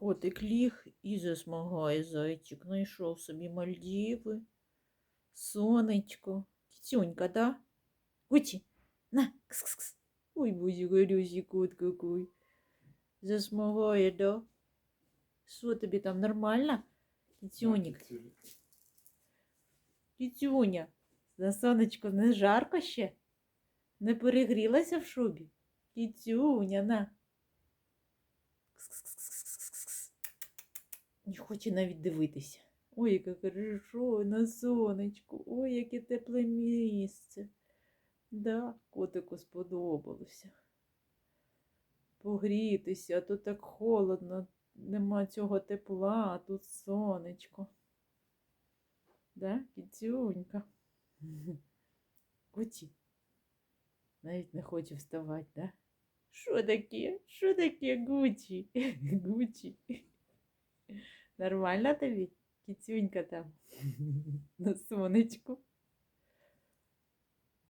Котик ліг і засмагає зайчик. Знайшов собі Мальдіви. Сонечко. Кицюнька, да? Гуті, на, кс-кс-кс. Ой, боже, горюсий кот какой. Засмагає, да? Що тобі там, нормально? Кицюнік, Кицюня, на сонечко не жарко ще? Не перегрілася в шубі? Кицюня, на. Не хоче навіть дивитися. Ой, яке хорошо на сонечку. Ой, яке тепле місце. Да, котику сподобалося. Погрітися, а тут так холодно, нема цього тепла, а тут сонечко. Да, кіцюнька? Куті. Навіть не хоче вставати, да? Що таке? Що таке Гучі? Гучі. Нормально тобі? Кіцюнька там на сонечку.